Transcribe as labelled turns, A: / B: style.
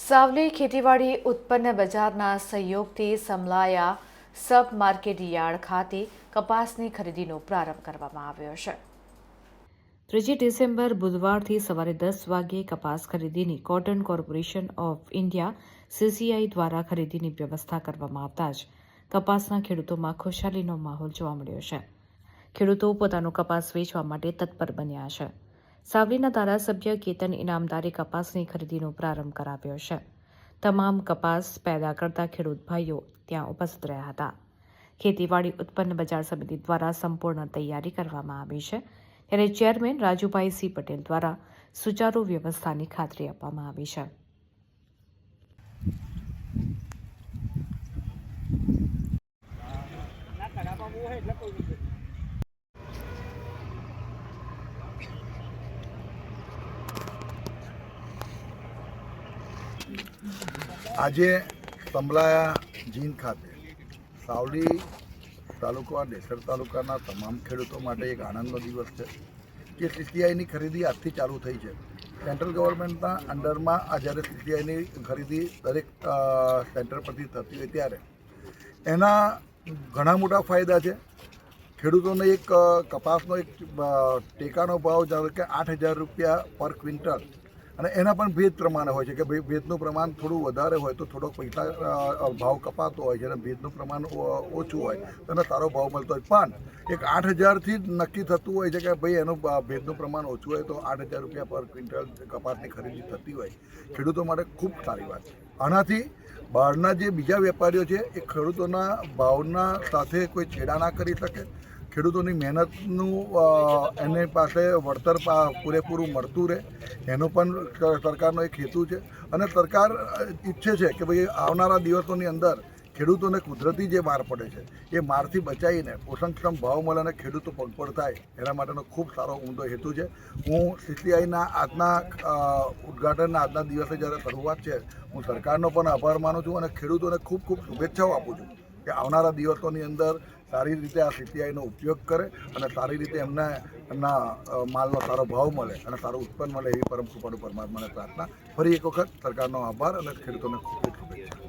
A: સાવલી ખેતીવાડી ઉત્પન્ન બજારના સહયોગથી સમલાયા સબ માર્કેટ યાર્ડ ખાતે કપાસની ખરીદીનો પ્રારંભ કરવામાં આવ્યો છે. ત્રીજી ડિસેમ્બર બુધવારથી સવારે દસ વાગ્યે કપાસ ખરીદીની Cotton Corporation of India CCI દ્વારા ખરીદીની વ્યવસ્થા કરવામાં આવતા જ કપાસના ખેડૂતોમાં ખુશાલીનો માહોલ જોવા મળ્યો છે. ખેડૂતો પોતાનો કપાસ વેચવા માટે તત્પર બન્યા છે. સાવલીના ધારાસભ્ય કેતન ઇનામદારે કપાસની ખરીદીનો પ્રારંભ કરાવ્યો છે. તમામ કપાસ પેદા કરતા ખેડૂત ભાઈઓ ત્યાં ઉપસ્થિત રહ્યા હતા. ખેતીવાડી ઉત્પન્ન બજાર સમિતિ દ્વારા સંપૂર્ણ તૈયારી કરવામાં આવી છે. ત્યારે ચેરમેન રાજુભાઈ સી પટેલ દ્વારા સુચારુ વ્યવસ્થાની ખાતરી આપવામાં આવી છે.
B: આજે સંભળાયા જીન ખાતે સાવલી તાલુકા ડેસર તાલુકાના તમામ ખેડૂતો માટે એક આનંદનો દિવસ છે. કે સીસીઆઈની ખરીદી આજથી ચાલુ થઈ છે. સેન્ટ્રલ ગવર્મેન્ટના અંડરમાં આ જ્યારે સીસીઆઈની ખરીદી દરેક સેન્ટર પરથી થતી હોય ત્યારે એના ઘણા મોટા ફાયદા છે. ખેડૂતોને એક કપાસનો એક ટેકાનો ભાવ ધારો કે આઠ હજાર રૂપિયા પર ક્વિન્ટલ અને એના પણ ભેદ પ્રમાણે હોય છે કે ભાઈ ભેદનું પ્રમાણ થોડું વધારે હોય તો થોડોક પૈસા ભાવ કપાતો હોય છે અને ભેદનું પ્રમાણ ઓછું હોય તો એને સારો ભાવ મળતો હોય. પણ એક આઠ હજારથી જ નક્કી થતું હોય છે કે ભાઈ એનું ભેદનું પ્રમાણ ઓછું હોય તો આઠ હજાર રૂપિયા પર ક્વિન્ટલ કપાસની ખરીદી થતી હોય. ખેડૂતો માટે ખૂબ સારી વાત છે. આનાથી બહારના જે બીજા વેપારીઓ છે એ ખેડૂતોના ભાવના સાથે કોઈ છેડા ના કરી શકે ખેડૂતોની મહેનતનું એને પાસે વળતર પૂરેપૂરું મળતું રહે. એનો પણ સરકારનો એક હેતુ છે. અને સરકાર ઈચ્છે છે કે ભાઈ આવનારા દિવસોની અંદર ખેડૂતોને કુદરતી જે માર પડે છે, એ મારથી બચાવીને પોષણક્ષમ ભાવ મળે અને ખેડૂતો પગપડ થાય, એના માટેનો ખૂબ સારો ઊંડો હેતુ છે. હું સીસીઆઈના આજના ઉદ્ઘાટનના આજના દિવસે જ્યારે શરૂઆત છે, હું સરકારનો પણ આભાર માનું છું અને ખેડૂતોને ખૂબ ખૂબ શુભેચ્છાઓ આપું છું કે આવનારા દિવસોની અંદર સારી રીતે આ સીટીઆઈનો ઉપયોગ કરે અને સારી રીતે એમને એમના માલનો સારો ભાવ મળે અને સારું ઉત્પન્ન મળે એવી પરમ કૃપાળુ પરમાત્માને પ્રાર્થના. ફરી એક વખત સરકારનો આભાર અને ખેડૂતોને ખૂબ ખૂબ